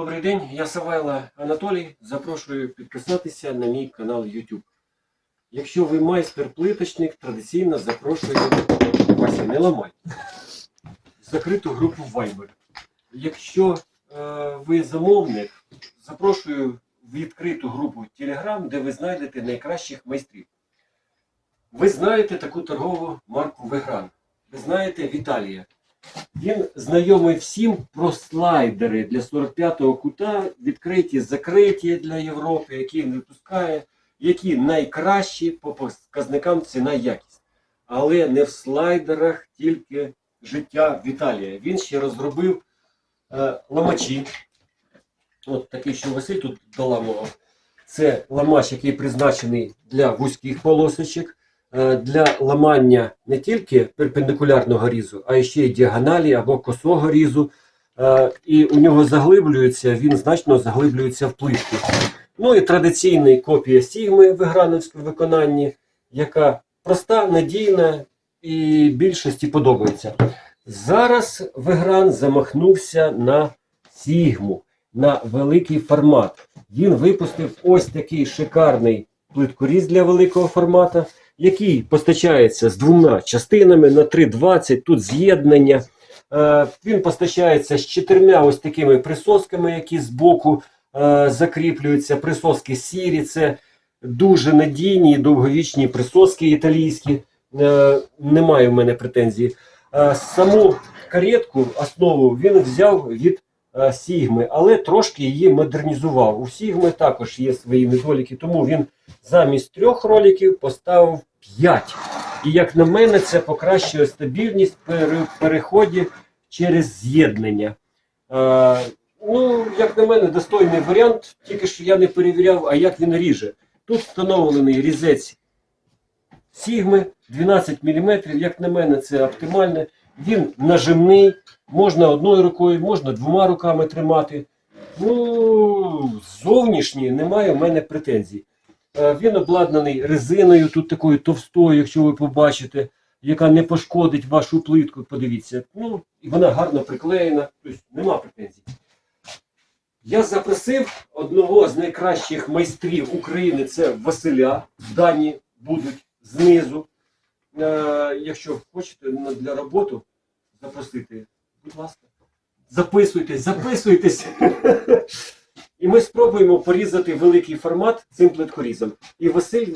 Добрий день, я Савайло Анатолій. Запрошую підписатися на мій канал YouTube. Якщо ви майстер-плиточник, традиційно запрошую Вася, не ламай. Закриту групу Viber. Якщо е, ви замовник, запрошую в відкриту групу Telegram, де ви знайдете найкращих майстрів. Ви знаєте таку торгову марку Вегран. Ви знаєте Віталія. Він знайомий всім про слайдери для 45-го кута, відкриті, закриті для Європи, які він випускає, які найкращі по показникам ціна якість. Але не в слайдерах тільки життя Віталія. Він ще розробив е, ламачі. От такий, що Василь тут доламував. Це ламач, який призначений для вузьких полосочок, для ламання не тільки перпендикулярного різу, а ще й діагоналі або косого різу. Е, І у нього заглиблюється, він значно заглиблюється в плитку. Ну і традиційна копія Сігми в іграновському виконанні, яка проста, надійна і більшості подобається. Зараз Вегран замахнувся на Сігму, на великий формат. Він випустив ось такий шикарний плиткоріз для великого формату, який постачається з двома частинами на 3,20. Тут з'єднання. Е, Він постачається з чотирма ось такими присосками, які збоку е, закріплюються. Присоски сірі, це дуже надійні і довговічні присоски італійські. Е, Немає в мене претензій. Саму каретку, основу він взяв від Сігми, але трошки її модернізував. У Сігми також є свої недоліки, тому він замість трьох роликів поставив п'ять. І як на мене, це покращує стабільність при переході через з'єднання. Е, ну, як на мене, достойний варіант, тільки що я не перевіряв, а як він ріже. Тут встановлений різець Сігми 12 мм. Як на мене, це оптимально. Він нажимний, можна одною рукою, можна двома руками тримати. Ну, зовнішній немає в мене претензій. Е, Він обладнаний резиною, тут такою товстою, якщо ви побачите, яка не пошкодить вашу плитку. Подивіться. Ну, і вона гарно приклеєна, тобто нема претензій. Я запросив одного з найкращих майстрів України, це Василя. Дані будуть знизу. Е, якщо хочете для роботи запросити, будь ласка, записуйтесь, записуйтесь. І ми спробуємо порізати великий формат цим плиткорізом. І Василь,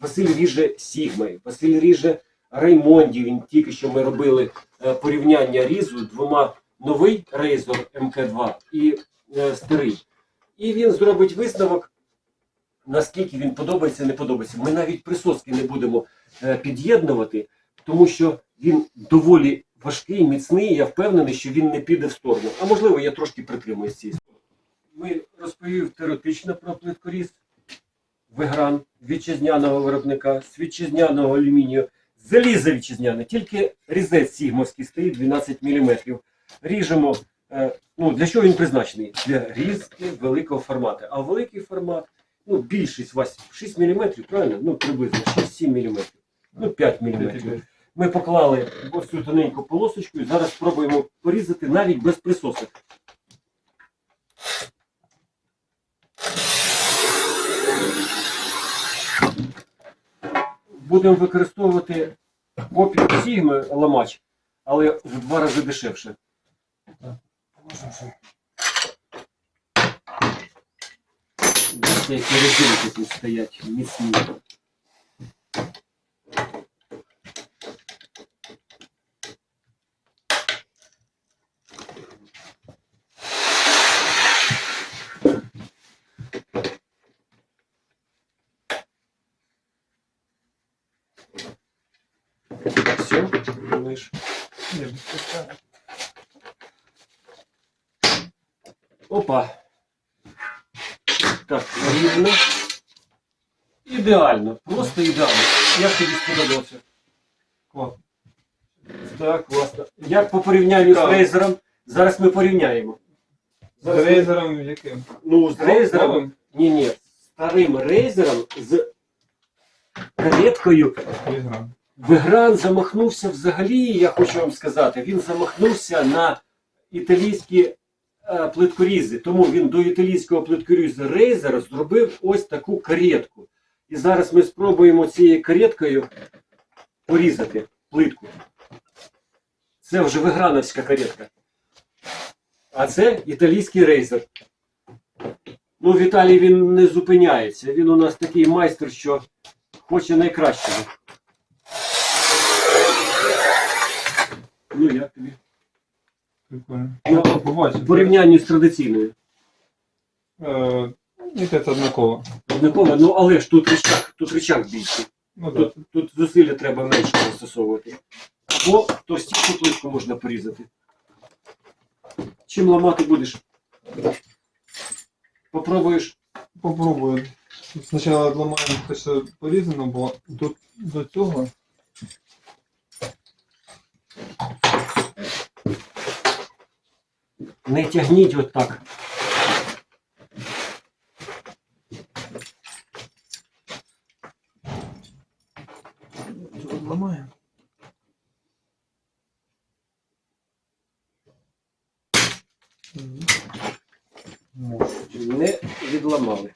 Василь ріже Сігмою, Василь ріже Реймонді. Він тільки що ми робили е, порівняння різу двома новий Razer MK2 і е, старий. І він зробить висновок, наскільки він подобається, не подобається. Ми навіть присоски не будемо е, під'єднувати, тому що він доволі важкий, міцний. Я впевнений, що він не піде в сторону. А можливо, я трошки притримую з цієї. Ми розповів теоретично про плиткоріз, вигран вітчизняного виробника, з вітчизняного алюмінію, залізо вітчизняне, тільки різець сігмовський стоїть 12 мм. Ріжемо. е, Ну, для чого він призначений? Для різки великого формату. А великий формат, ну, більшість Вась, 6 мм, правильно? Ну, приблизно 6-7 мм. Ну, 5 мм. Ми поклали ось цю тоненьку полосочку і зараз спробуємо порізати навіть без присосок. Будемо використовувати копію Сігми ламач, але в два рази дешевше. Бачите, які резинки тут стоять міцні. Все, думаєш? Опа. Так, рівно. Ідеально, просто ідеально. Як тобі сподобався? О. Так, класно. Як по порівнянню з Так. рейзером? Зараз ми порівняємо. З Зараз ми- рейзером яким? Ну, з рейзером. Новим? Ні, ні, старим рейзером з Рейзером. Вигран замахнувся взагалі, я хочу вам сказати, він замахнувся на італійські плиткорізи, тому він до італійського плиткорізу Razer зробив ось таку каретку. І зараз ми спробуємо цією кареткою порізати плитку. Це вже виграновська каретка. А це італійський рейзер. Ну, в Італії він не зупиняється. Він у нас такий майстер, що хоче найкращого. Ну, як тобі? Прикольно. Ну, Ну. В порівнянні з традиційною. Е, Мені це однаково. Однаково, ну але ж тут рычаг, тут рычаг більший. Ну Тут, так. тут зусилля треба менше застосовувати. Або товстішу плитку можна порізати. Чим ламати будеш? Попробуєш. Попробую. Спочатку відламаємо те, що порізано було. Тут до цього. Не тягніть отак. Тут відламаємо. Не відламали.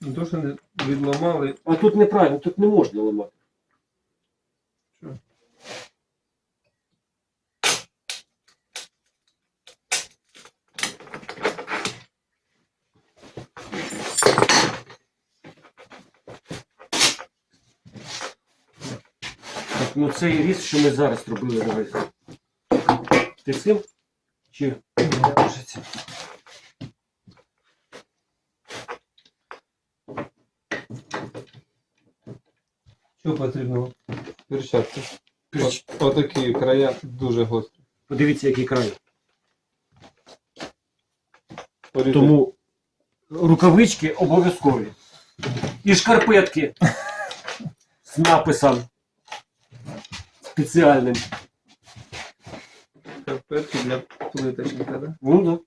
Не то, що не відламали. А тут неправильно, тут не можна ламати. Ну цей різ, що ми зараз робили, давай. Ти цим? Чи Що потрібно? Перчатки. Перч- От, отакі края дуже гострі. подивіться, який край. Порізати. Тому рукавички обов'язкові. І шкарпетки з написом спеціальним. Карпетки для плиточника, да? Ну да.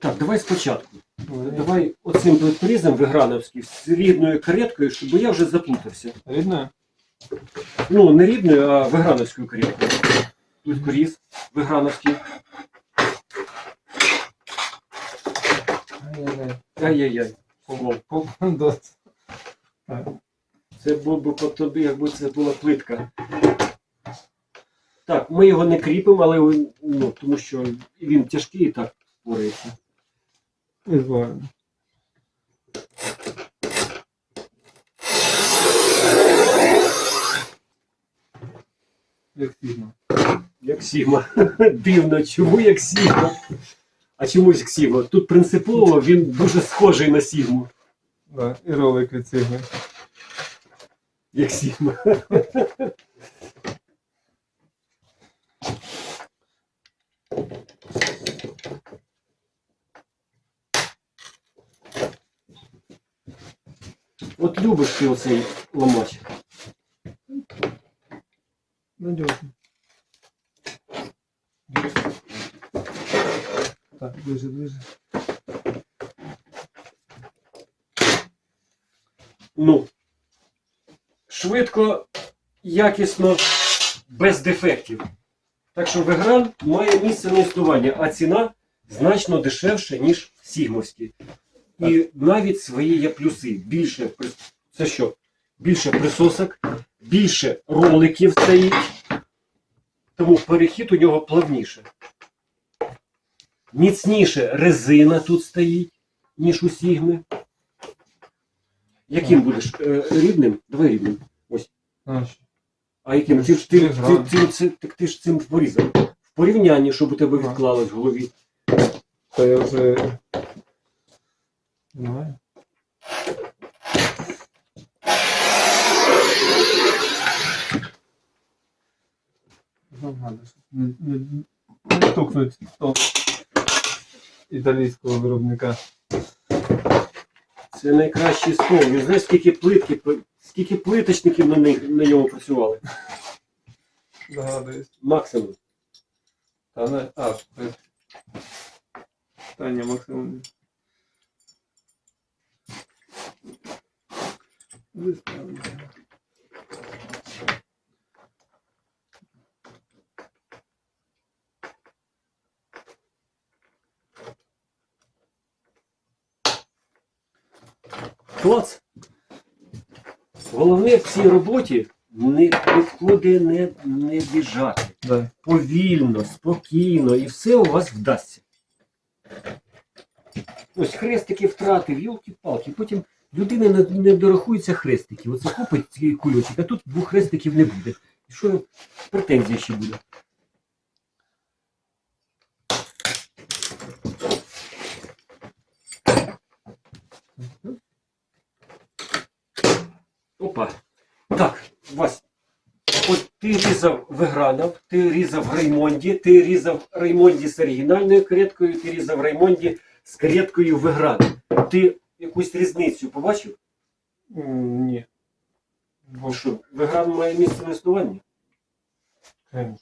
Так, давай спочатку. Давай оцим плитпорізом виграновським з рідною кареткою, щоб я вже заплутався. Рідне? Ну, не рідною, а виграновською кареткою. Тут коріз виграновський. Ай-яй-яй. Це був би по тобі, якби це була плитка. Так, ми його не кріпимо, але ну, тому що він тяжкий і так впорається. Не Як сігма. Як Сігма. Дивно, чому як Сігма? А чомусь як Сігма? Тут принципово він дуже схожий на Сігму. Да, і ролик від сігми. Як Сігма. От любиш ти оцей ламач. Надежно. Так, ближе, ближе. ну, швидко, якісно, без дефектів. Так що Вегран має місце на існування, а ціна значно дешевша, ніж Сігмовські. І навіть свої є плюси. Більше це що? Більше присосок, більше роликів стоїть. Тому перехід у нього плавніше. Міцніше резина тут стоїть, ніж у Сігми. Яким будеш? Е, рідним? Давай рідним. Що? А яким? Ти ж ти, ти, ти, ти ж цим порізав. В порівнянні, щоб у тебе відклалось в голові. Та я вже... Знаю. Ну, щоб не, не, не стукнуть італійського виробника. Це найкращий стол. Він знаєш, скільки плитки, скільки плиточників на, них, на ньому працювали. Догадуюсь. Максимум. Та не... А, це... Питання максимум. Ви Клац. Головне в цій роботі не нікуди не, не біжати. Да. Повільно, спокійно, і все у вас вдасться. Ось хрестики втратив, йолки-палки. Потім людина не, не дорахується хрестиків. Оце купить цей кульочок, а тут двох хрестиків не буде. І що претензія ще буде? Опа. Так, Вась. От ти різав Вигранов, ти різав Реймонді, ти різав Реймонді з оригінальною кареткою, ти різав Реймонді з кареткою Вигранов. Ти якусь різницю побачив? Ні. Бо що, Вигран має місце на існуванні? Конечно.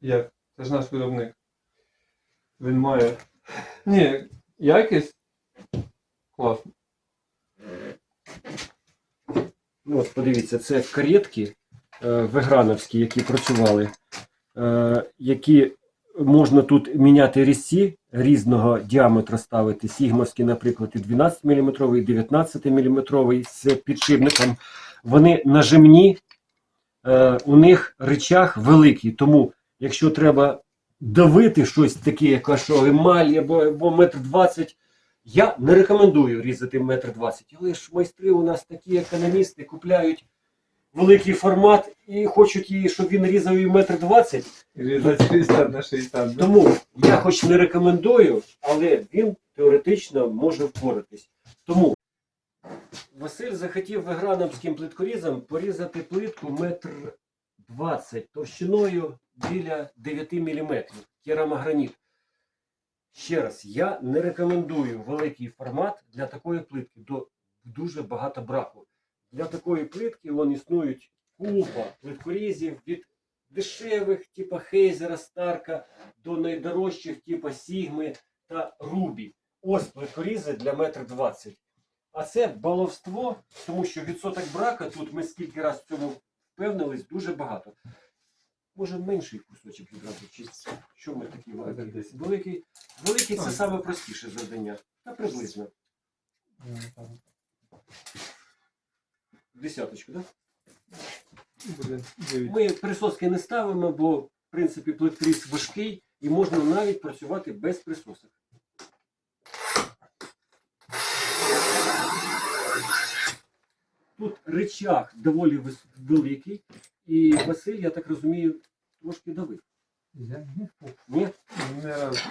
Як? Це ж наш виробник. Він має. Ні, якість класно. Ну, от подивіться, це каретки е, виграновські, які працювали, е, які можна тут міняти різці різного діаметру ставити. Сігмовські, наприклад, і 12 мм, і 19 мм з підшипником. Вони нажимні, е, у них речах великий. Тому, якщо треба давити щось таке, як що емаль або, або метр двадцять, я не рекомендую різати метр двадцять, але ж майстри у нас такі економісти купляють великий формат і хочуть її, щоб він різав і метр двадцять. Різати 60 на 60. Тому я хоч не рекомендую, але він теоретично може впоратись. Тому Василь захотів виграновським плиткорізом порізати плитку метр двадцять товщиною біля 9 мм. Керамограніт. Ще раз, я не рекомендую великий формат для такої плитки, до дуже багато браку. Для такої плитки вон існують купа плиткорізів від дешевих, типа Хейзера, Старка, до найдорожчих, типа Сігми та Рубі. Ось плиткорізи для метр двадцять. А це баловство, тому що відсоток брака тут ми скільки раз в цьому впевнились, дуже багато. Може менший кусочок відразу чи що ми такі великі? Великий, великий це саме простіше завдання. Та приблизно. Десяточку, так? Буде. Ми присоски не ставимо, бо в принципі плиткріз важкий і можна навіть працювати без присосок. Тут речах доволі великий, і Василь, я так розумію, трошки давив. Я не впав. Ні? Не раз.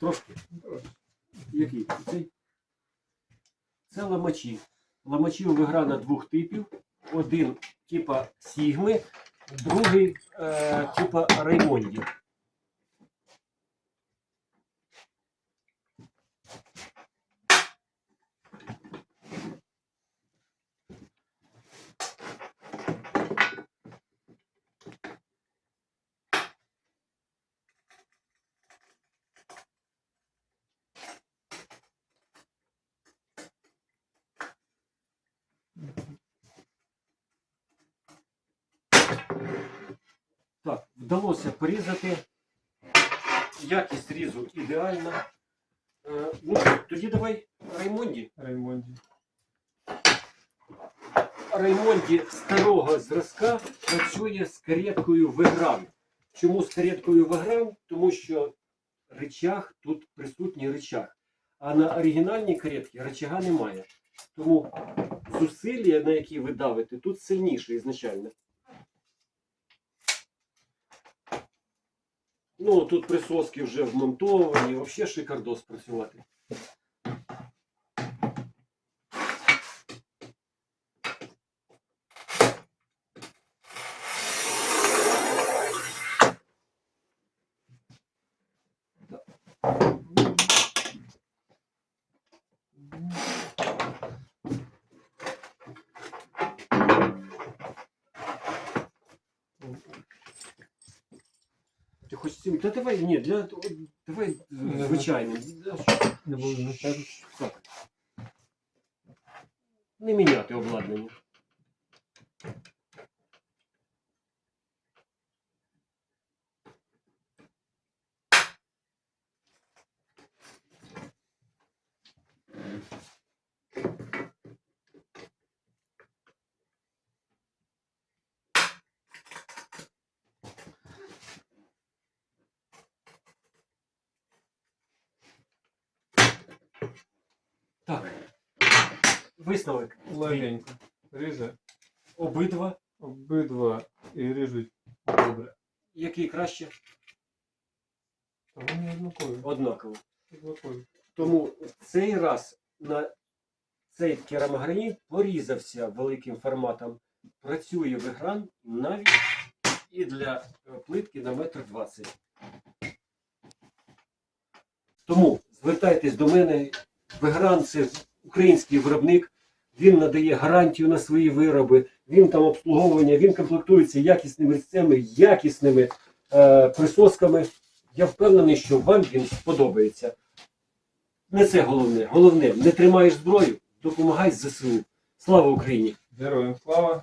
Трошки. Який? Цей? Це ламачі. Ламачів Виграна двох типів. Один типа Сігми, другий е, типа Реймонді. Так, вдалося порізати. Якість різу ідеальна. Е, ну, тоді давай Реймонді. Реймонді. Реймонді старого зразка працює з кареткою Вегран. Чому з кареткою Вегран? Тому що речах тут присутній речах. А на оригінальній каретці речага немає. Тому зусилля, на які ви давите, тут сильніше ізначально. Ну, тут присоски вже вмонтовані, взагалі шикардос працювати. Хоч цим. Та давай, ні, для давай е, звичайним. Не буду не. Так. Не міняти обладнання. Так. Висновок. Легенько. Ріже. Обидва. Обидва і ріжуть добре. Який краще? Та вони однакові. Однаково. Однакові. Тому в цей раз на цей керамограніт порізався великим форматом. Працює вигран навіть і для е, плитки на метр двадцять. Тому звертайтесь до мене. Вигран це український виробник. Він надає гарантію на свої вироби, він там обслуговування, він комплектується якісними різцями, якісними е, присосками. Я впевнений, що вам він сподобається. Не це головне. Головне, не тримаєш зброю, допомагай ЗСУ. Слава Україні! Героям слава.